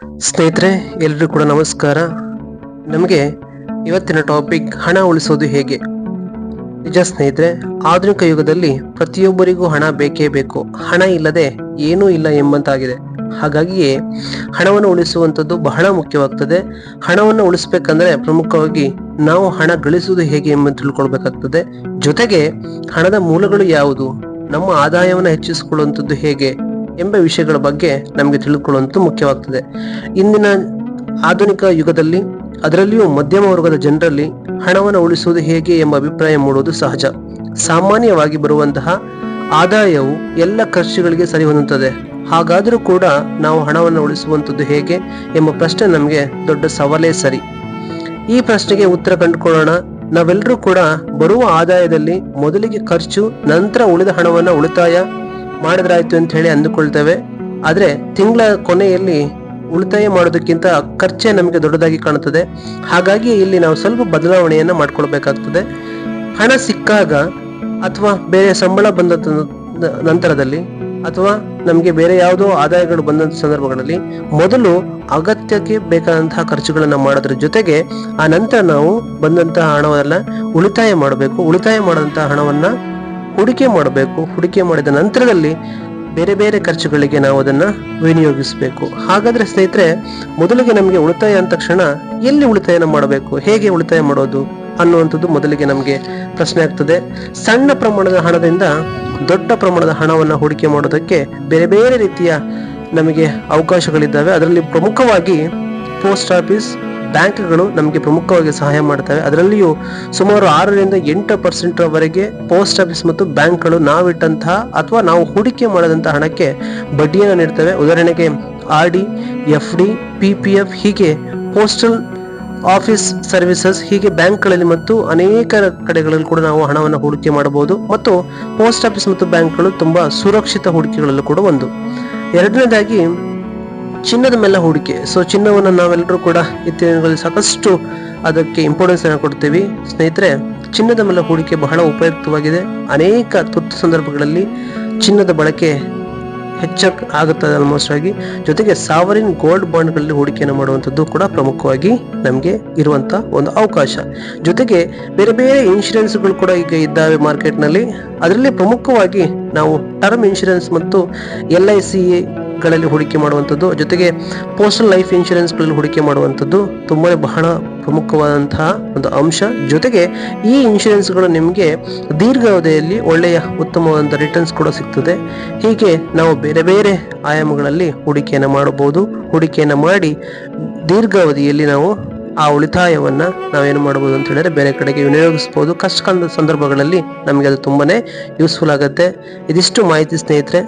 ಸ್ನೇಹಿತರೆ, ಎಲ್ರಿಗೂ ಕೂಡ ನಮಸ್ಕಾರ. ನಮಗೆ ಇವತ್ತಿನ ಟಾಪಿಕ್ ಹಣ ಉಳಿಸೋದು ಹೇಗೆ? ನಿಜ ಸ್ನೇಹಿತರೆ, ಆಧುನಿಕ ಯುಗದಲ್ಲಿ ಪ್ರತಿಯೊಬ್ಬರಿಗೂ ಹಣ ಬೇಕೇ ಬೇಕು. ಹಣ ಇಲ್ಲದೆ ಏನೂ ಇಲ್ಲ ಎಂಬಂತಾಗಿದೆ. ಹಾಗಾಗಿಯೇ ಹಣವನ್ನು ಉಳಿಸುವಂಥದ್ದು ಬಹಳ ಮುಖ್ಯವಾಗ್ತದೆ. ಹಣವನ್ನು ಉಳಿಸ್ಬೇಕಂದ್ರೆ ಪ್ರಮುಖವಾಗಿ ನಾವು ಹಣ ಗಳಿಸುವುದು ಹೇಗೆ ಎಂಬ ತಿಳ್ಕೊಳ್ಬೇಕಾಗ್ತದೆ. ಜೊತೆಗೆ ಹಣದ ಮೂಲಗಳು ಯಾವುದು? ನಮ್ಮ ಆದಾಯವನ್ನು ಹೆಚ್ಚಿಸಿಕೊಳ್ಳುವಂಥದ್ದು ಹೇಗೆ? ಎಂಬ ವಿಷಯಗಳ ಬಗ್ಗೆ ನಮಗೆ ತಿಳಿದುಕೊಳ್ಳುವಂತ ಮುಖ್ಯವಾಗ್ತದೆ. ಇಂದಿನ ಆಧುನಿಕ ಯುಗದಲ್ಲಿ ಅದರಲ್ಲಿಯೂ ಮಧ್ಯಮ ವರ್ಗದ ಜನರಲ್ಲಿ ಹಣವನ್ನು ಉಳಿಸುವುದು ಹೇಗೆ ಎಂಬ ಅಭಿಪ್ರಾಯ ಮೂಡುವುದು ಸಹಜ. ಸಾಮಾನ್ಯವಾಗಿ ಬರುವಂತಹ ಆದಾಯವು ಎಲ್ಲ ಖರ್ಚುಗಳಿಗೆ ಸರಿ ಹೊಂದುತ್ತದೆ ಹಾಗಾದರೂ ಕೂಡ ನಾವು ಹಣವನ್ನು ಉಳಿಸುವಂಥದ್ದು ಹೇಗೆ ಎಂಬ ಪ್ರಶ್ನೆ ನಮಗೆ ದೊಡ್ಡ ಸವಾಲೇ ಸರಿ. ಈ ಪ್ರಶ್ನೆಗೆ ಉತ್ತರ ಕಂಡುಕೊಳ್ಳೋಣ. ನಾವೆಲ್ಲರೂ ಕೂಡ ಬರುವ ಆದಾಯದಲ್ಲಿ ಮೊದಲಿಗೆ ಖರ್ಚು, ನಂತರ ಉಳಿದ ಹಣವನ್ನು ಉಳಿತಾಯ ಮಾಡಿದ್ರಾಯ್ತು ಅಂತ ಹೇಳಿ ಅಂದುಕೊಳ್ತೇವೆ. ಆದರೆ ತಿಂಗಳ ಕೊನೆಯಲ್ಲಿ ಉಳಿತಾಯ ಮಾಡೋದಕ್ಕಿಂತ ಖರ್ಚೇ ನಮಗೆ ದೊಡ್ಡದಾಗಿ ಕಾಣುತ್ತದೆ. ಹಾಗಾಗಿ ಇಲ್ಲಿ ನಾವು ಸ್ವಲ್ಪ ಬದಲಾವಣೆಯನ್ನ ಮಾಡ್ಕೊಳ್ಬೇಕಾಗ್ತದೆ. ಹಣ ಸಿಕ್ಕಾಗ ಅಥವಾ ಬೇರೆ ಸಂಬಳ ಬಂದ ನಂತರದಲ್ಲಿ ಅಥವಾ ನಮಗೆ ಬೇರೆ ಯಾವುದೋ ಆದಾಯಗಳು ಬಂದಂತ ಸಂದರ್ಭಗಳಲ್ಲಿ ಮೊದಲು ಅಗತ್ಯಕ್ಕೆ ಬೇಕಾದಂತಹ ಖರ್ಚುಗಳನ್ನು ಮಾಡೋದ್ರ ಜೊತೆಗೆ ಆ ನಂತರ ನಾವು ಬಂದಂತಹ ಹಣವನ್ನ ಉಳಿತಾಯ ಮಾಡಬೇಕು. ಉಳಿತಾಯ ಮಾಡಿದಂತಹ ಹಣವನ್ನ ಹೂಡಿಕೆ ಮಾಡಬೇಕು. ಹೂಡಿಕೆ ಮಾಡಿದ ನಂತರದಲ್ಲಿ ಬೇರೆ ಬೇರೆ ಖರ್ಚುಗಳಿಗೆ ನಾವು ಅದನ್ನ ವಿನಿಯೋಗಿಸಬೇಕು. ಹಾಗಾದ್ರೆ ಸ್ನೇಹಿತರೆ, ಮೊದಲಿಗೆ ನಮಗೆ ಉಳಿತಾಯ ಅಂದ ತಕ್ಷಣ ಎಲ್ಲಿ ಉಳಿತಾಯನ ಮಾಡಬೇಕು? ಹೇಗೆ ಉಳಿತಾಯ ಮಾಡೋದು ಅನ್ನುವಂಥದ್ದು ಮೊದಲಿಗೆ ನಮಗೆ ಪ್ರಶ್ನೆ ಆಗ್ತದೆ. ಸಣ್ಣ ಪ್ರಮಾಣದ ಹಣದಿಂದ ದೊಡ್ಡ ಪ್ರಮಾಣದ ಹಣವನ್ನು ಹೂಡಿಕೆ ಮಾಡೋದಕ್ಕೆ ಬೇರೆ ಬೇರೆ ರೀತಿಯ ನಮಗೆ ಅವಕಾಶಗಳಿದ್ದಾವೆ. ಅದರಲ್ಲಿ ಪ್ರಮುಖವಾಗಿ ಪೋಸ್ಟ್ ಆಫೀಸ್ ಬ್ಯಾಂಕ್ಗಳು ನಮಗೆ ಪ್ರಮುಖವಾಗಿ ಸಹಾಯ ಮಾಡ್ತವೆ. ಅದರಲ್ಲಿಯೂ ಸುಮಾರು ಆರರಿಂದ ಎಂಟು ಪರ್ಸೆಂಟ್ ವರೆಗೆ ಪೋಸ್ಟ್ ಆಫೀಸ್ ಮತ್ತು ಬ್ಯಾಂಕ್ಗಳು ನಾವಿಟ್ಟಂತಹ ಅಥವಾ ನಾವು ಹೂಡಿಕೆ ಮಾಡದಂತಹ ಹಣಕ್ಕೆ ಬಡ್ಡಿಯನ್ನು ನೀಡ್ತವೆ. ಉದಾಹರಣೆಗೆ R D, F D, P P F ಹೀಗೆ ಪೋಸ್ಟಲ್ ಆಫೀಸ್ ಸರ್ವಿಸಸ್ ಹೀಗೆ ಬ್ಯಾಂಕ್ಗಳಲ್ಲಿ ಮತ್ತು ಅನೇಕ ಕಡೆಗಳಲ್ಲಿ ಕೂಡ ನಾವು ಹಣವನ್ನು ಹೂಡಿಕೆ ಮಾಡಬಹುದು. ಮತ್ತು ಪೋಸ್ಟ್ ಆಫೀಸ್ ಮತ್ತು ಬ್ಯಾಂಕ್ಗಳು ತುಂಬಾ ಸುರಕ್ಷಿತ ಹೂಡಿಕೆಗಳಲ್ಲೂ ಕೂಡ ಒಂದು. ಎರಡನೇದಾಗಿ ಚಿನ್ನದ ಮೇಲೆ ಹೂಡಿಕೆ. ಸೊ ಚಿನ್ನವನ್ನು ನಾವೆಲ್ಲರೂ ಕೂಡ ಇತ್ತೀಚಿನ ಸಾಕಷ್ಟು ಅದಕ್ಕೆ ಇಂಪಾರ್ಟೆನ್ಸ್ ಅನ್ನು ಕೊಡ್ತೀವಿ. ಸ್ನೇಹಿತರೆ, ಚಿನ್ನದ ಮೇಲೆ ಹೂಡಿಕೆ ಬಹಳ ಉಪಯುಕ್ತವಾಗಿದೆ. ಅನೇಕ ತುರ್ತು ಸಂದರ್ಭಗಳಲ್ಲಿ ಚಿನ್ನದ ಬಳಕೆ ಹೆಚ್ಚ ಆಗುತ್ತದೆ ಆಲ್ಮೋಸ್ಟ್ ಆಗಿ. ಜೊತೆಗೆ ಸಾವರಿನ್ ಗೋಲ್ಡ್ ಬಾಂಡ್ಗಳಲ್ಲಿ ಹೂಡಿಕೆಯನ್ನು ಮಾಡುವಂಥದ್ದು ಕೂಡ ಪ್ರಮುಖವಾಗಿ ನಮಗೆ ಇರುವಂಥ ಒಂದು ಅವಕಾಶ. ಜೊತೆಗೆ ಬೇರೆ ಬೇರೆ ಇನ್ಶೂರೆನ್ಸ್ಗಳು ಕೂಡ ಈಗ ಇದ್ದಾವೆ ಮಾರ್ಕೆಟ್ನಲ್ಲಿ ಅದರಲ್ಲಿ ಪ್ರಮುಖವಾಗಿ ನಾವು ಟರ್ಮ್ ಇನ್ಶೂರೆನ್ಸ್ ಮತ್ತು ಎಲ್ ಐ ಸಿ ಗಳಲ್ಲಿ ಹೂಡಿಕೆ ಮಾಡುವಂಥದ್ದು, ಜೊತೆಗೆ ಪೋಸ್ಟಲ್ ಲೈಫ್ ಇನ್ಶೂರೆನ್ಸ್ಗಳಲ್ಲಿ ಹೂಡಿಕೆ ಮಾಡುವಂಥದ್ದು ತುಂಬಾ ಬಹಳ ಪ್ರಮುಖವಾದಂತಹ ಒಂದು ಅಂಶ. ಜೊತೆಗೆ ಈ ಇನ್ಶೂರೆನ್ಸ್ಗಳು ನಿಮಗೆ ದೀರ್ಘಾವಧಿಯಲ್ಲಿ ಒಳ್ಳೆಯ ಉತ್ತಮವಾದಂಥ ರಿಟರ್ನ್ಸ್ ಕೂಡ ಸಿಗ್ತದೆ. ಹೀಗೆ ನಾವು ಬೇರೆ ಬೇರೆ ಆಯಾಮಗಳಲ್ಲಿ ಹೂಡಿಕೆಯನ್ನು ಮಾಡಬಹುದು. ಹೂಡಿಕೆಯನ್ನು ಮಾಡಿ ದೀರ್ಘಾವಧಿಯಲ್ಲಿ ನಾವು ಆ ಉಳಿತಾಯವನ್ನ ನಾವೇನು ಮಾಡಬಹುದು ಅಂತ ಹೇಳಿದ್ರೆ ಬೇರೆ ಕಡೆಗೆ ವಿನಿಯೋಗಿಸಬಹುದು ಕಷ್ಟಕಾಲದ ಸಂದರ್ಭಗಳಲ್ಲಿ ನಮಗೆ ಅದು ತುಂಬಾನೇ ಯೂಸ್ಫುಲ್ ಆಗುತ್ತೆ. ಇದಿಷ್ಟು ಮಾಹಿತಿ ಸ್ನೇಹಿತರೆ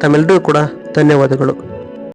ತಮ್ಮೆಲ್ಲರೂ ಕೂಡ ಧನ್ಯವಾದಗಳು.